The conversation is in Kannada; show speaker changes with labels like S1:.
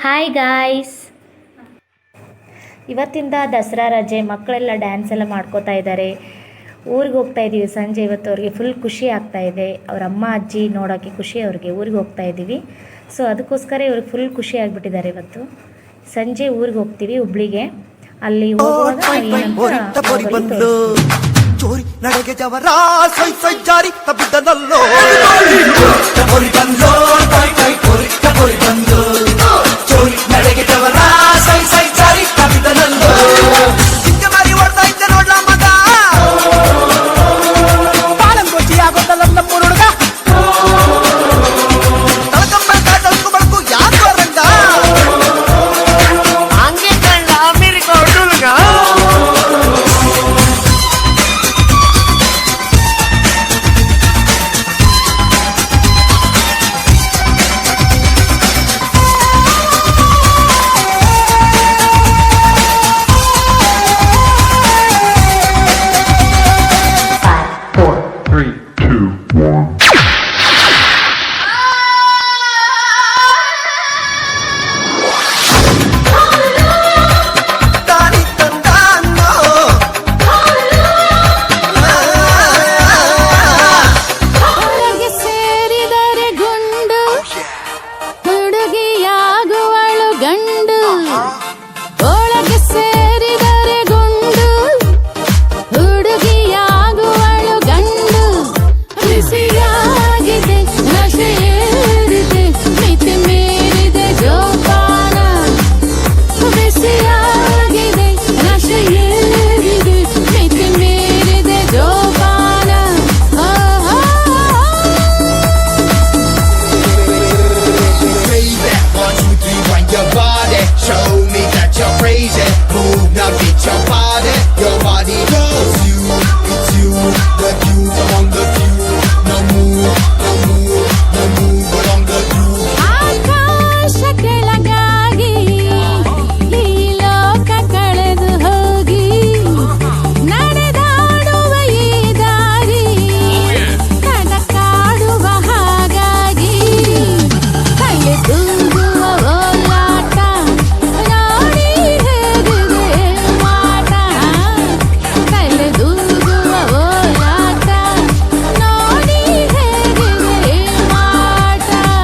S1: ಹಾಯ್ ಗಾಯ್ಸ್ ಇವತ್ತಿಂದ ದಸರಾ ರಜೆ ಮಕ್ಕಳೆಲ್ಲ ಡ್ಯಾನ್ಸ್ ಎಲ್ಲ ಮಾಡ್ಕೋತಾ ಇದ್ದಾರೆ ಊರಿಗೆ ಹೋಗ್ತಾ ಇದ್ದೀವಿ ಸಂಜೆ ಇವತ್ತು ಅವ್ರಿಗೆ ಫುಲ್ ಖುಷಿ ಆಗ್ತಾ ಇದೆ ಅವ್ರ ಅಮ್ಮ ಅಜ್ಜಿ ನೋಡೋಕ್ಕೆ ಖುಷಿ ಅವ್ರಿಗೆ ಊರಿಗೆ ಹೋಗ್ತಾ ಇದ್ದೀವಿ ಸೊ ಅದಕ್ಕೋಸ್ಕರ ಇವ್ರಿಗೆ ಫುಲ್ ಖುಷಿ ಆಗಿಬಿಟ್ಟಿದ್ದಾರೆ ಇವತ್ತು ಸಂಜೆ ಊರಿಗೆ ಹೋಗ್ತೀವಿ ಹುಬ್ಳಿಗೆ ಅಲ್ಲಿ ಹೋಗುವಾಗ